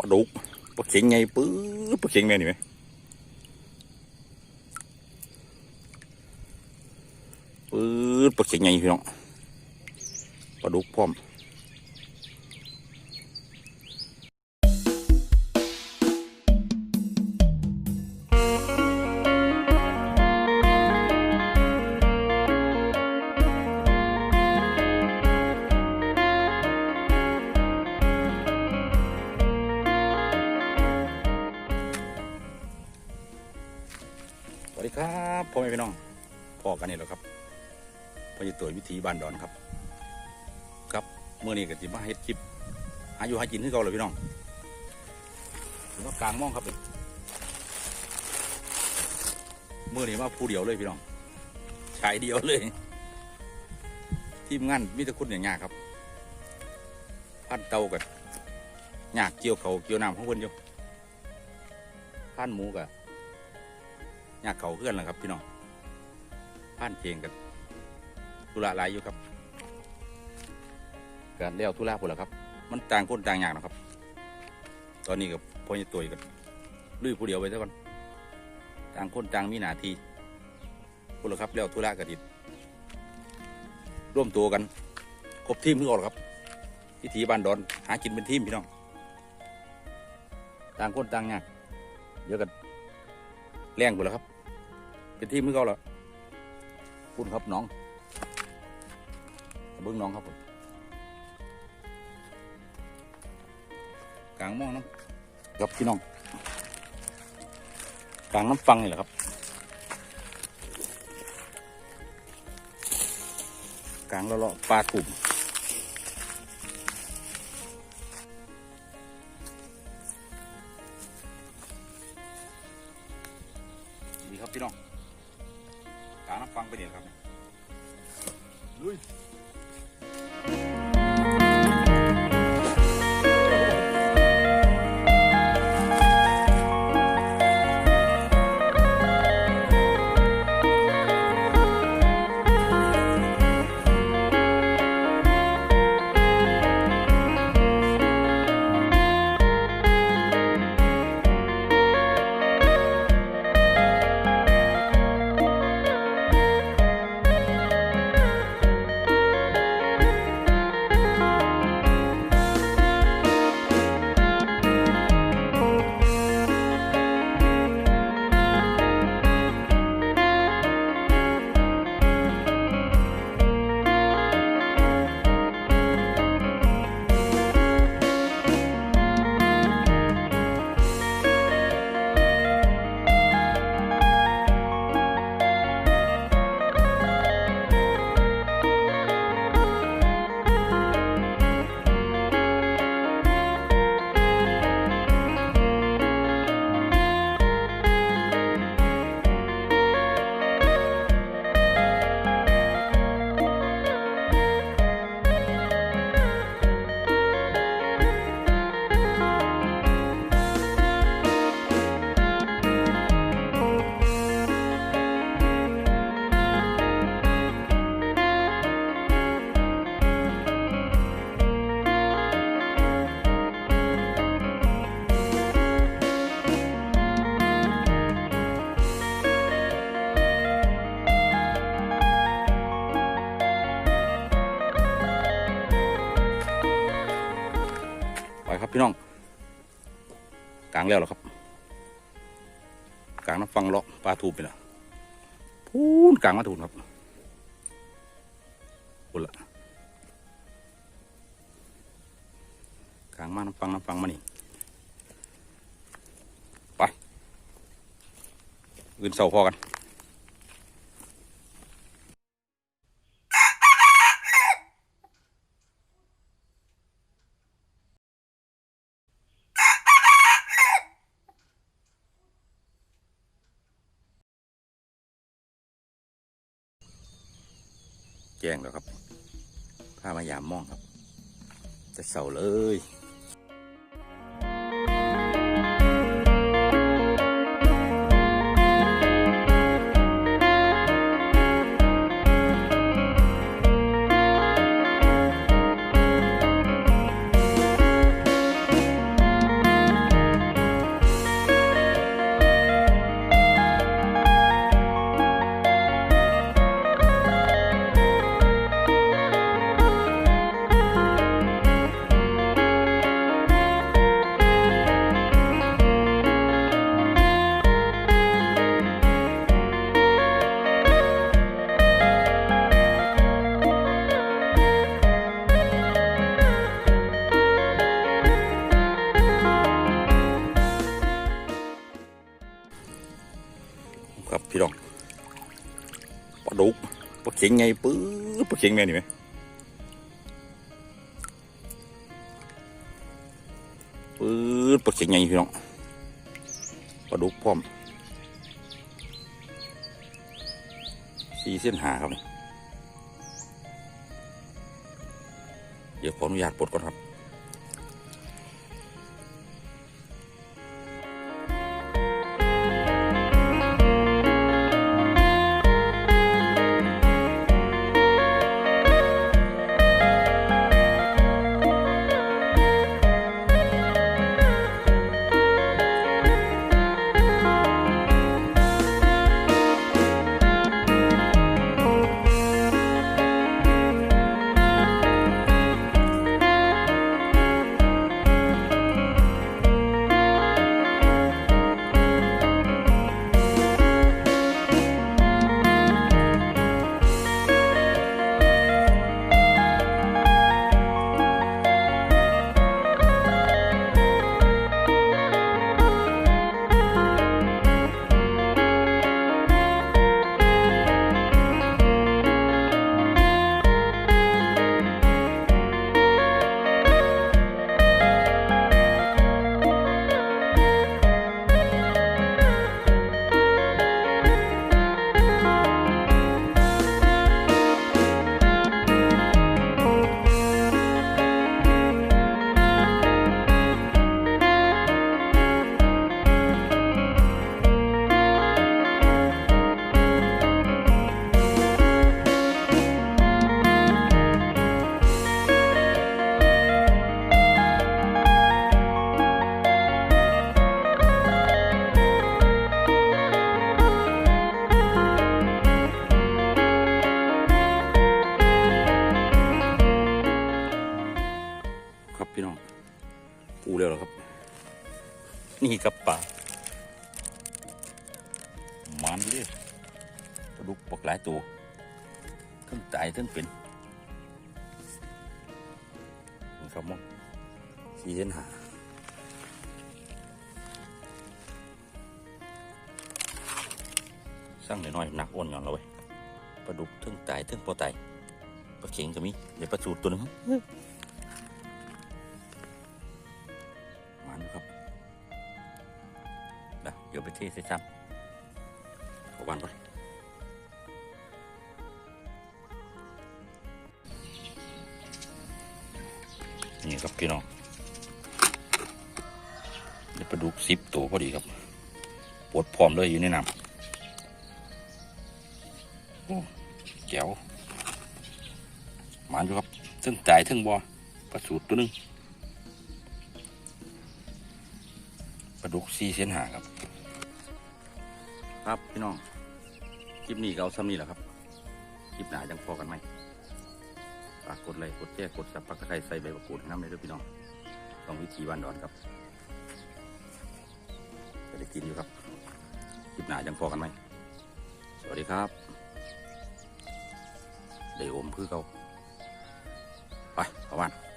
ปลาดุกปลาเข็งไงปื้อปลาเข็งแม่นี่ไหมปื้อปลาเข็งไงพี่น้องปลาดุกพร้อม วัสดีครับพ่อแม่พี่น้องพ่อกันนี่แหละครับพ่อจะตัววิถีบ้านดอนครับ ครับเมื่อนี้ก็จิมาเฮ็ดคลิปหายู่หากินที่เก่าเลยพี่น้องถือว่ากลางมองครับเมื่อนี้มาผู้เดียวเลยพี่น้องชายเดียวเลย ทีมงานมิตรคุณอย่างยากครับ พันเตากับยากเกี่ยวเขาเกี่ยวน้ำของเพิ่นอยู่พันหมูกับ ยากเขาเพื่อนแหละครับ พี่น้องผ่านเพลงกันธุระหลายอยู่ครับการเลี้ยวธุระพวกละครับ มันต่างคนต่างอย่างนะครับ ตอนนี้กับพ่อใหญ่ตัวกันลื้อผู้เดียวไปซะก่อนต่างคนต่างมีหน้าที่พวกละครับเลี้ยวธุระกันดิร่วมตัวกัน ครบทีมเพื่อออกครับพิธีบ้านดอน หากินเป็นทีมพี่น้องต่างคนต่างอย่างเดี๋ยวกันแรงหมดแล้วครับ เป็นที่มือเขาแล้วคุณครับน้องเบิ้งน้องครับผมกลางมองน้ำครับพี่น้องกลางน้ำฟังนี่แหละครับกลางเลาะปลาถุ่มดีครับพี่น้อง ขาน้ำฟังไปเนี่ยครับลุย ครับพี่น้องกลางแล้วหรอครับกลางน้ำฟังเลาะปลาทูบไปแล้วพูนกลางมาทูนครับพูนละกลางมาน้ำฟังน้ำฟังมานี่ไปอื่นเสาพอกัน แจ้งแล้วครับผ้ามายามมองครับ จะเสาเลย เข็งไงปื้อปลาเข็งแม่นี่ไหมปื้อปลาเข็งไงพี่น้องปลาดุกพร้อมสี่เส้นหาครับ เดี๋ยวขออนุญาตปลดก่อนครับ พี่น้องปูเร็วแล้วครับ นี่กับป่ามันอยู่ดิปลาดุกปกหลายตัวทั้งตายทั้งเป็นนี่ครับมองสี่เส้นหาสร้างหน่อยๆหนักอ้วนก่อนเราไว้ปลาดุกทั้งตายทั้งปอตายปลาเข็งก็มีเดี๋ยวปลาสูตรตัวหนึง เดี๋ยวเดี๋ยวไปเทใส่ซ้ำขอวันก่อนนี่ครับพี่น้องเดี๋ยวปลาดุกสิบตัวพอดีครับปวดพร้อมเลยอยู่ในน้ำโอ้แจ๋วมันอยู่ครับซึ่งจ่ายถึงบ่อปลาสูตรตัวหนึงปลาดุกซีเส้นหาครับ ครับพี่น้อง คลิปนี้เอาซ้ำนี่แหละครับ คลิปหนาจังพอกันไหมฝากกดไลค์กดแชร์กดซับปักไข่ใส่ใบมะกูดน้ำเลยด้วยพี่น้องต้องวิธีวันดอนครับจะได้กินอยู่ครับ คลิปหนาจังพอกันไหม สวัสดีครับเดี๋ยวอมคือเขาไปประวัน